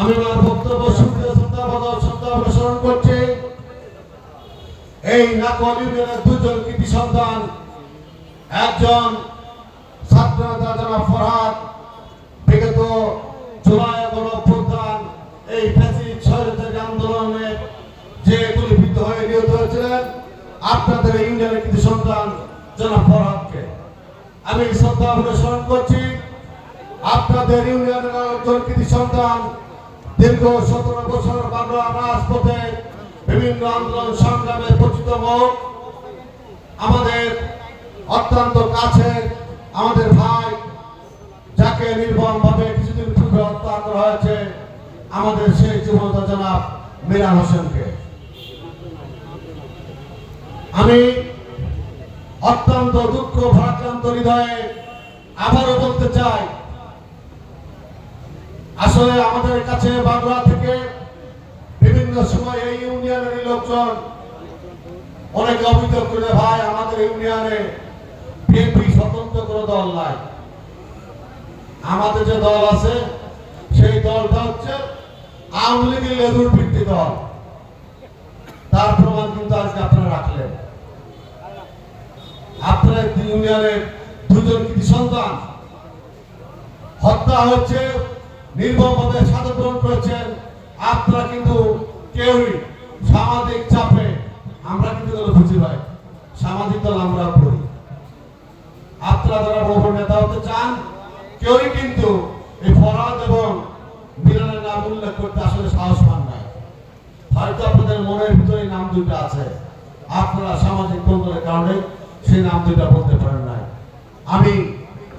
আমি আমার বক্তব্য শুনতে শ্রদ্ধা বদল শ্রদ্ধা অনুসরণ করছি। এই নাকল ইউনিয়নের দুজন কৃতি সন্তান, একজন ছাত্র এই যে হয়ে হয়েছিলেন, আপনাদের সন্তান ফরহাদকে। আমি শ্রদ্ধা অনুসরণ করছি, আপনাদের ইউনিয়নের সন্তান দীর্ঘ সতেরো বছর বাংলা রাজপথে বিভিন্ন আন্দোলন সংগ্রামে পরিচিত মুখ আমাদের অত্যন্ত কাছে আমাদের ভাই, যাকে নির্মম ভাবে কিছুদিন পূর্বে হত্যা করা হয়েছে, আমাদের সেই যুবতা জনাব মিরান হোসেনকে। আমি অত্যন্ত দুঃখ, ভারাক্রান্ত হৃদয়ে আবারও বলতে চাই আসলে আমাদের কাছে বাংলা থেকে বিভিন্ন সময় এই ইউনিয়নের লোকজন অনেক অভিযোগ করে, ভাই, আমাদের ইউনিয়নে বিএনপি স্বতন্ত্র কোনো দল নাই। আমাদের যে দল আছে, সেই দলটা হচ্ছে আওয়ামী লীগের লেজুর ভিত্তি দল। তার প্রমাণ কিন্তু আজকে আপনারা রাখলেন। আপনারা ইউনিয়নের দুজন কৃতি সন্তান হত্যা হচ্ছে নির্মমভাবে সাদা গ্রহণ করেছেন, আপনারা কিন্তু কেউই সামাজিক চাপে আমরা কিন্তু দল বুঝি ভাই সামাজিক দল আমরা করি। আপনারা যারা বড় নেতা হতে চান, কেউই কিন্তু এই ফরাদ এবং মিলনের নাম উল্লেখ করতে আসলে সাহস পান নাই হয়তো আপনাদের মনের ভিতরে নাম দুইটা আছে। আপনারা সামাজিক দ্বন্দ্বের কারণে সেই নাম দুইটা বলতে পারেন নাই। আমি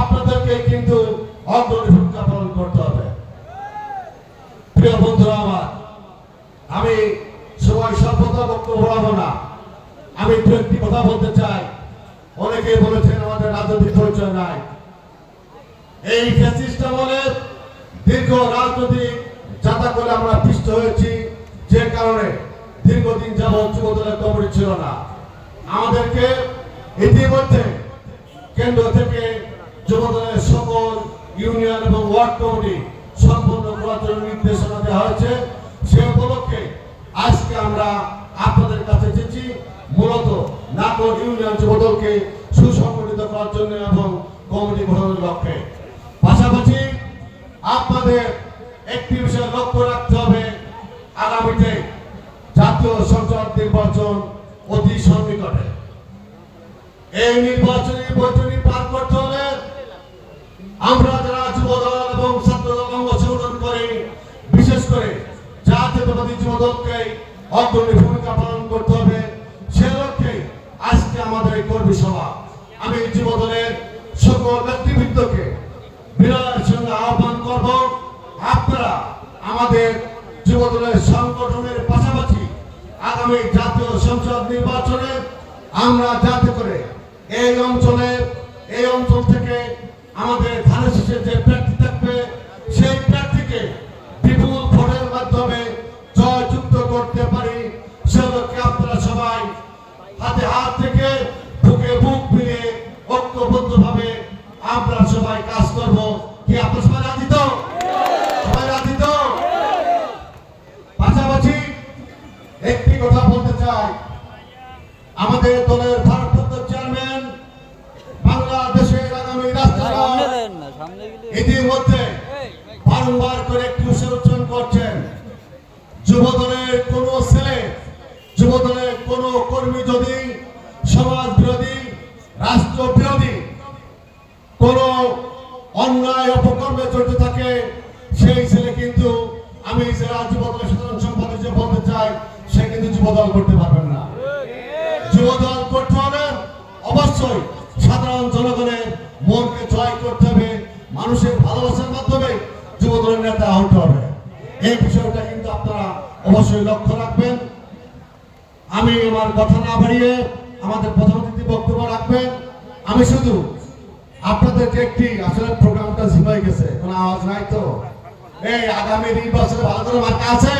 আপনাদেরকে কিন্তু অগ্রণী ভূমিকা পালন করতে হবে। প্রিয় বন্ধুরা আমার, আমি সময় সভ্যতা বক্তব্য বলাবো না। আমি দু একটি কথা বলতে চাই। অনেকে বলেছেন আমাদের রাজনৈতিক পরিচয় নাই। এই ফ্যাসিস্ট আমলের দীর্ঘ রাজনৈতিক যাতা করে আমরা পিষ্ট হয়েছি, যে কারণে দীর্ঘদিন যাবৎ যুবদলের কমিটি ছিল না। আমাদেরকে ইতিমধ্যে কেন্দ্র থেকে যুবদলের সকল ইউনিয়ন এবং ওয়ার্ড কমিটি সম্পন্ন করার নির্দেশনা দেওয়া হয়েছে। সে উপলক্ষে আজকে আমরা আপনাদের কাছে এসেছি মূলত নাটোর ইউনিয়ন যুবদলকে সুসংগঠিত করার জন্য এবং কমিটি গঠনের লক্ষ্যে। পাশাপাশি আপনাদের একটি বিষয় লক্ষ্য রাখতে হবে, আগামীতে জাতীয় সংসদ নির্বাচন অতি সন্নিকটে। এই নির্বাচনী হলে আমরা যারা যুবদল এবং ছাত্রদল অংশগ্রহণ করি, বিশেষ করে জাতীয়তাবাদী যুবদলকে অগ্রণী ভূমিকা পালন করতে হবে, সে লক্ষ্যে আজকে আমাদের এই কর্মী সভা। আমি যুবদলের সকল নেতৃবৃন্দকে বিনয়ের সঙ্গে আহ্বান করব, আপনারা আমাদের যুবদলের সংগঠনের পাশাপাশি আগামী জাতীয় সংসদ নির্বাচনে আমরা যাতে করে এই অঞ্চলে এই অঞ্চল থেকে আমাদের ধানের শীষের যে প্রার্থী থাকবে, সেই প্রার্থীকে বিপুল ভোটের মাধ্যমে জয়যুক্ত করতে পারি। সে লক্ষ্যে আপনারা সবাই হাতে হাত থেকে বুকে বুক মিলিয়ে ঐক্যবদ্ধভাবে আমরা সবাই কাজ করব। কি আপনারা সবাই রাজি তো? সবাই রাজি তো? পাশাপাশি একটি কথা বলতে চাই। আমাদের দলের ইতিমধ্যে বারংবার করে একটি উচ্চারণ করছেন। যুবদলের কোন ছেলে, যুবদলের কোন কর্মী যদি, সমাজ বিরোধী, রাষ্ট্র বিরোধী, কোন অন্যায় অপকর্মে জড়িত থাকে, সেই ছেলে কিন্তু আমি জেলা যুবদলের সাধারণ সম্পাদক হিসেবে বলতে চাই, সে কিন্তু যুবদল করতে পারবেন না। যুবদল করতে হবে অবশ্যই। সাধারণ জনগণের মনকে জয় করতে হবে। মানুষের ভালোবাসার মাধ্যমে যুবদলের নেতা হতে হবে। এই বিষয়টা কিন্তু আপনারা অবশ্যই লক্ষ্য রাখবেন। আমি আমার কথা না বাড়িয়ে আমাদের প্রধান অতিথি বক্তব্য রাখবেন। আমি শুধু আপনাদেরকে একটি আসলে প্রোগ্রামটা ঝিমাই গেছে। কোনো আওয়াজ নাই তো? এই আগামী নির্বাচনে ভালো করে মার্কা আছে?